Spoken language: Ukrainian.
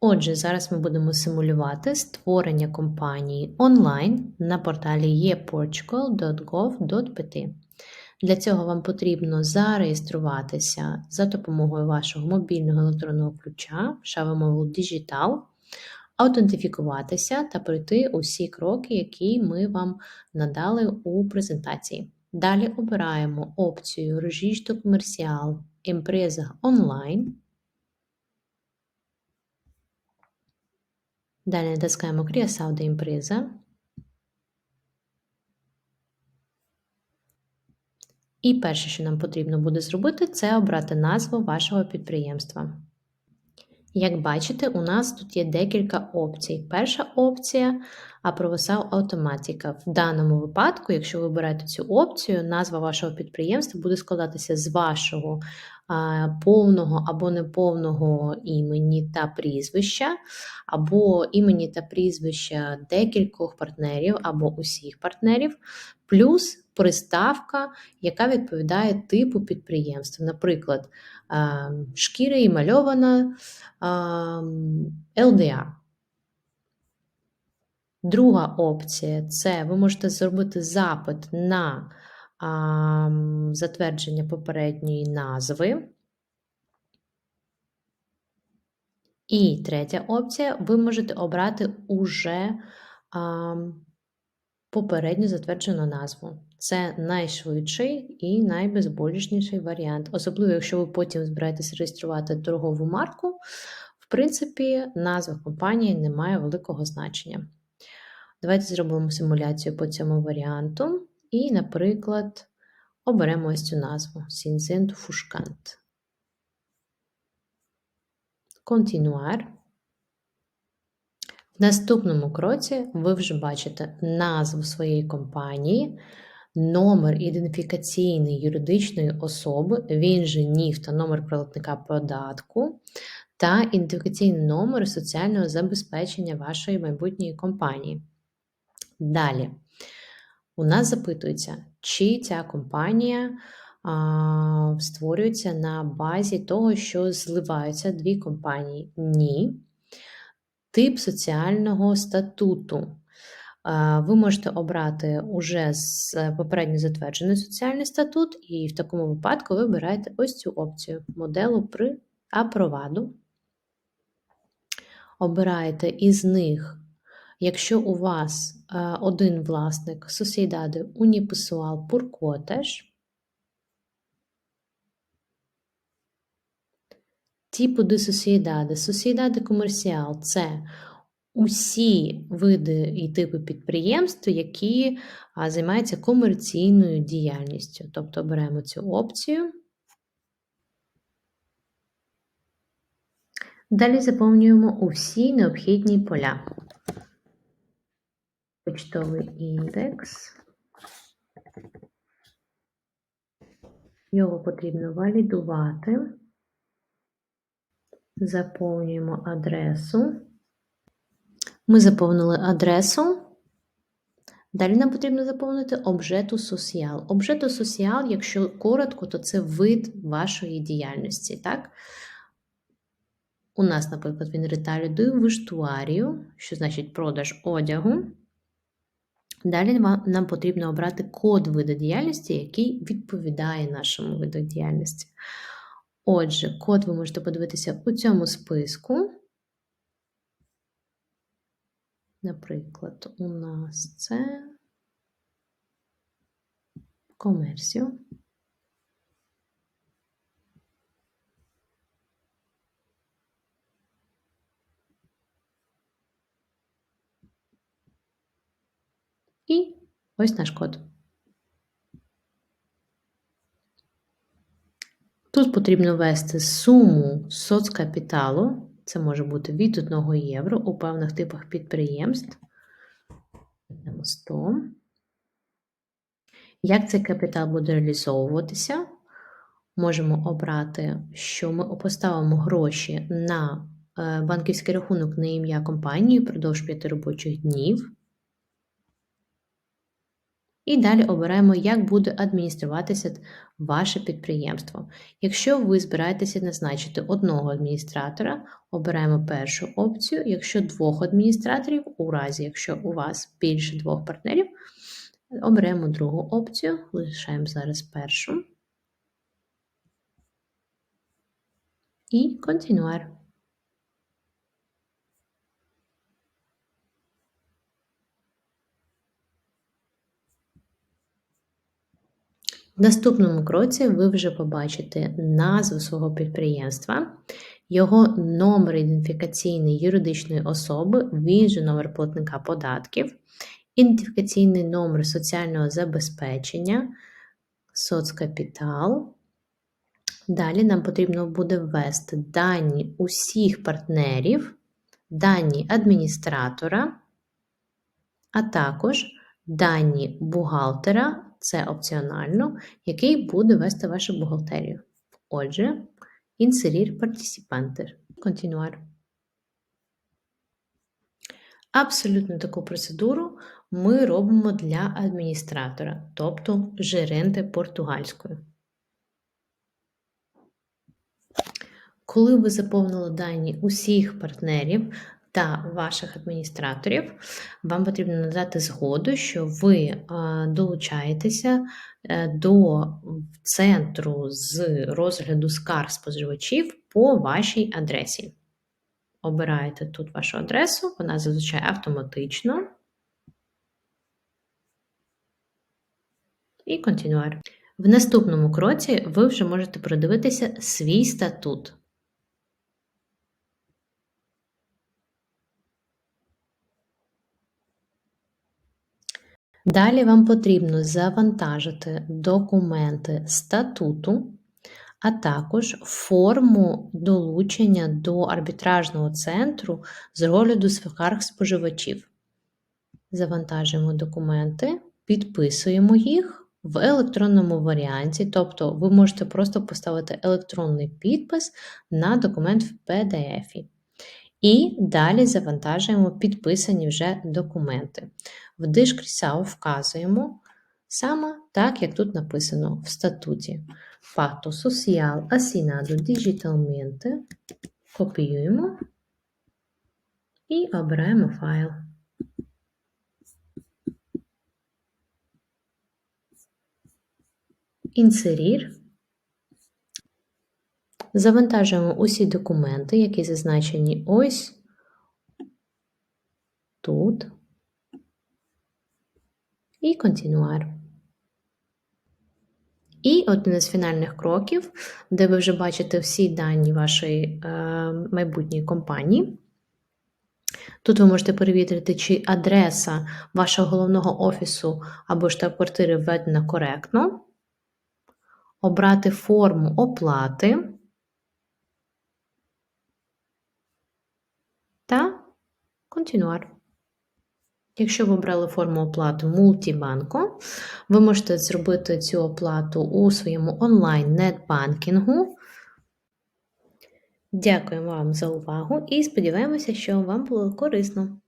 Отже, зараз ми будемо симулювати створення компанії онлайн на порталі eportugal.gov.pt. Для цього вам потрібно зареєструватися за допомогою вашого мобільного електронного ключа Shavamobile Digital, аутентифікуватися та пройти усі кроки, які ми вам надали у презентації. Далі обираємо опцію Registro Comercial Empresa Online. Далі натискаємо Criação da Empresa. І перше, що нам потрібно буде зробити, це обрати назву вашого підприємства. Як бачите, у нас тут є декілька опцій. Перша опція Aprovasal Automatica. В даному випадку, якщо ви обираєте цю опцію, назва вашого підприємства буде складатися з вашого повного або неповного імені та прізвища, або імені та прізвища декількох партнерів або усіх партнерів, плюс приставка, яка відповідає типу підприємства. Наприклад, шкіра і мальована LDA. Друга опція це ви можете зробити запит на затвердження попередньої назви. І третя опція ви можете обрати уже а, попередньо затверджену назву. Це найшвидший і найбезболішніший варіант. Особливо, якщо ви потім збираєтесь реєструвати торгову марку, в принципі, назва компанії не має великого значення. Давайте зробимо симуляцію по цьому варіанту. І, наприклад, оберемо ось цю назву Сінзенту Фушкант. Континуар. В наступному кроці ви вже бачите назву своєї компанії, номер ідентифікаційний юридичної особи, він же НІФ та номер платника податку, та ідентифікаційний номер соціального забезпечення вашої майбутньої компанії. Далі, у нас запитується, чи ця компанія а, створюється на базі того, що зливаються дві компанії. Ні. Тип соціального статуту. Ви можете обрати уже з попередньо затверджений соціальний статут, і в такому випадку ви обираєте ось цю опцію моделу при апроваду. Обираєте із них, якщо у вас один власник Sociedade Unipessoal por Quotas, Типу de sociedade. Sociedade comercial – це усі види і типи підприємств, які займаються комерційною діяльністю. Тобто беремо цю опцію. Далі заповнюємо усі необхідні поля. Почтовий індекс. Його потрібно валідувати. Заповнюємо адресу. Ми заповнили адресу. Далі нам потрібно заповнити обжету соціал. Обжету соціал, якщо коротко, то це вид вашої діяльності. так? У нас, наприклад, він реталю до вештуарію, що значить продаж одягу. Далі нам потрібно обрати код виду діяльності, який відповідає нашому виду діяльності. Отже, код ви можете подивитися у цьому списку. Наприклад, у нас це комерсію. І ось наш код. Тут потрібно ввести суму соцкапіталу, це може бути від 1 євро у певних типах підприємств. 100. Як цей капітал буде реалізовуватися? Можемо обрати, що ми поставимо гроші на е, банківський рахунок на ім'я компанії впродовж 5 робочих днів. І далі обираємо, як буде адмініструватися ваше підприємство. Якщо ви збираєтеся назначити одного адміністратора, обираємо першу опцію. Якщо двох адміністраторів, у разі, якщо у вас більше двох партнерів, оберемо другу опцію, лишаємо зараз першу. І континуар. В наступному кроці ви вже побачите назву свого підприємства, його номер ідентифікаційний юридичної особи, він же номер платника податків, ідентифікаційний номер соціального забезпечення, соцкапітал. Далі нам потрібно буде ввести дані усіх партнерів, дані адміністратора, а також дані бухгалтера це опціонально, який буде вести вашу бухгалтерію. Отже, inserir participantes. Continuar. Абсолютно таку процедуру ми робимо для адміністратора, тобто жеренти португальською. Коли ви заповнили дані усіх партнерів, та ваших адміністраторів, вам потрібно надати згоду, що ви долучаєтеся е, до центру з розгляду скарг споживачів по вашій адресі. Обираєте тут вашу адресу, вона зазвичай автоматично. І континуар. В наступному кроці ви вже можете продивитися свій статут. Далі вам потрібно завантажити документи статуту, а також форму долучення до арбітражного центру з розгляду скарг споживачів. Завантажуємо документи, підписуємо їх в електронному варіанті, тобто ви можете просто поставити електронний підпис на документ в PDF. І далі завантажуємо підписані вже документи. В дишкрісау вказуємо саме так, як тут написано в статуті. Pacto social assinado digitalmente. Копіюємо і обираємо файл. Інсерір. Завантажуємо усі документи, які зазначені ось тут і континуар. І один із фінальних кроків, де ви вже бачите всі дані вашої е, майбутньої компанії. Тут ви можете перевірити, чи адреса вашого головного офісу або штаб-квартири введена коректно, обрати форму оплати та континуар. Якщо ви обрали форму оплати мультібанку, ви можете зробити цю оплату у своєму онлайн-нетбанкінгу. Дякуємо вам за увагу і сподіваємося, що вам було корисно.